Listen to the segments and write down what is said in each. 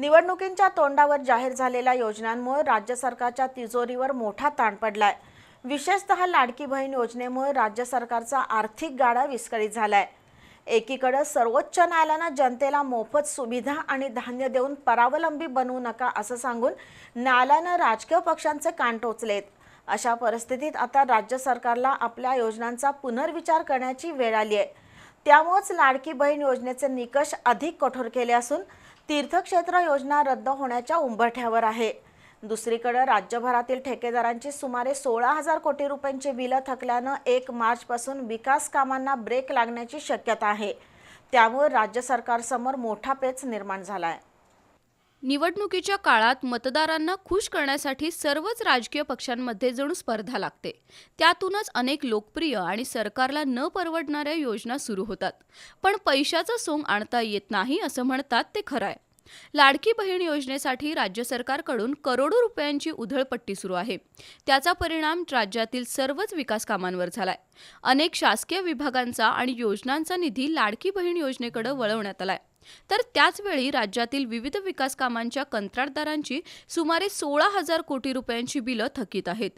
निवडणुकींच्या तोंडावर जाहीर झालेल्या योजनांमुळे राज्य सरकारच्या तिजोरीवर मोठा ताण पडलाय. विशेषतः लाडकी बहीण योजनेमुळे राज्य सरकारचा आर्थिक गाडा विस्कळीत झालाय. एकीकडे सर्वोच्च न्यायालयानं जनतेला मोफत सुविधा आणि धान्य देऊन परावलंबी बनवू नका असं सांगून न्यायालयानं राजकीय पक्षांचे कान टोचलेत. अशा परिस्थितीत आता राज्य सरकारला आपल्या योजनांचा पुनर्विचार करण्याची वेळ आली आहे त्यामुळेच लाडकी बहीण योजनेचे निकष अधिक कठोर केले असून तीर्थक्षेत्र योजना रद्द होण्याच्या उंबरठ्यावर आहे. दुसरीकडे राज्यभरातील ठेकेदारांची सुमारे सोळा हजार कोटी रुपयांची बिलं थकल्यानं एक मार्चपासून विकास कामांना ब्रेक लागण्याची शक्यता आहे. त्यामुळे राज्य सरकारसमोर मोठा पेच निर्माण झाला आहे निवडणुकीच्या काळात मतदारांना खुश करण्यासाठी सर्वच राजकीय पक्षांमध्ये जणू स्पर्धा लागते. त्यातूनच अनेक लोकप्रिय आणि सरकारला न परवडणाऱ्या योजना सुरू होतात. पण पैशाचं सोंग आणता येत नाही असं म्हणतात ते खरं आहे लाडकी बहीण योजनेसाठी राज्य सरकारकडून करोडो रुपयांची उधळपट्टी सुरू आहे. त्याचा परिणाम राज्यातील सर्वच विकास कामांवर झालाय. अनेक शासकीय विभागांचा आणि योजनांचा निधी लाडकी बहीण योजनेकडे वळवण्यात आलाय. तर त्याचवेळी राज्यातील विविध विकास कामांच्या कंत्राटदारांची सुमारे सोळा हजार कोटी रुपयांची बिलं थकीत आहेत.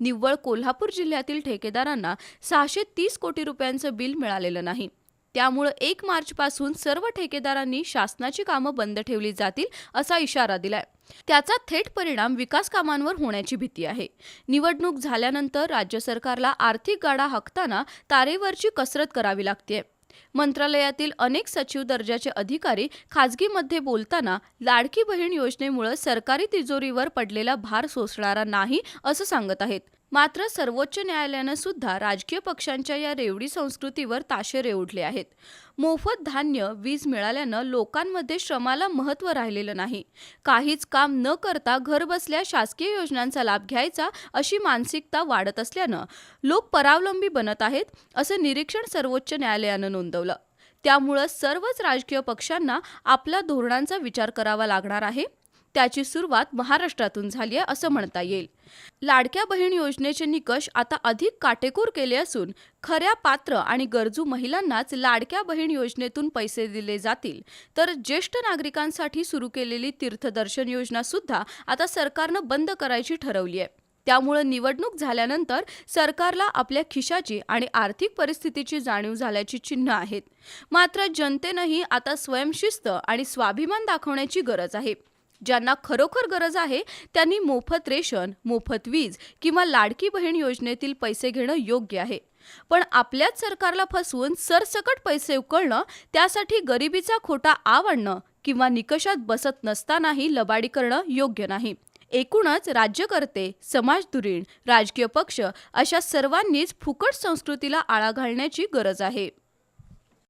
निव्वळ कोल्हापूर जिल्ह्यातील ठेकेदारांना सहाशे तीस कोटी रुपयांचं बिल मिळालेलं नाही. त्यामुळं एक मार्चपासून सर्व ठेकेदारांनी शासनाची कामं बंद ठेवली जातील असा इशारा दिलाय. त्याचा थेट परिणाम विकास कामांवर होण्याची भीती आहे. निवडणूक झाल्यानंतर राज्य सरकारला आर्थिक गाडा हाकताना तारेवरची कसरत करावी लागते मंत्रालयातील अनेक सचिव दर्जाचे अधिकारी खाजगीमध्ये बोलताना लाडकी बहीण योजनेमुळे सरकारी तिजोरीवर पडलेला भार सोसणारा नाही असं सांगत आहेत. मात्र सर्वोच्च न्यायालयानं सुद्धा राजकीय पक्षांच्या या रेवडी संस्कृतीवर ताशेरे ओढले आहेत. मोफत धान्य वीज मिळाल्यानं लोकांमध्ये श्रमाला महत्त्व राहिलेलं नाही. काहीच काम न करता घरबसल्या शासकीय योजनांचा लाभ घ्यायचा अशी मानसिकता वाढत असल्यानं लोक परावलंबी बनत आहेत असं निरीक्षण सर्वोच्च न्यायालयानं नोंदवलं. त्यामुळं सर्वच राजकीय पक्षांना आपल्या धोरणांचा विचार करावा लागणार आहे. त्याची सुरुवात महाराष्ट्रातून झाली आहे असं म्हणता येईल. लाडक्या बहीण योजनेचे निकष आता अधिक काटेकोर केले असून खऱ्या पात्र आणि गरजू महिलांनाच लाडक्या बहीण योजनेतून पैसे दिले जातील. तर ज्येष्ठ नागरिकांसाठी सुरू केलेली तीर्थदर्शन योजना सुद्धा आता सरकारनं बंद करायची ठरवली आहे. त्यामुळे निवडणूक झाल्यानंतर सरकारला आपल्या खिशाची आणि आर्थिक परिस्थितीची जाणीव झाल्याची चिन्ह आहेत. मात्र जनतेनंही आता स्वयंशिस्त आणि स्वाभिमान दाखवण्याची गरज आहे. ज्यांना खरोखर गरज आहे त्यांनी मोफत रेशन मोफत वीज किंवा लाडकी बहीण योजनेतील पैसे घेणं योग्य आहे. पण आपल्याच सरकारला फसवून सरसकट पैसे उकळणं त्यासाठी गरिबीचा खोटा आव आणणं किंवा निकषात बसत नसतानाही लबाडी करणं योग्य नाही. एकूणच राज्यकर्ते समाजधुरीण राजकीय पक्ष अशा सर्वांनीच फुकट संस्कृतीला आळा घालण्याची गरज आहे.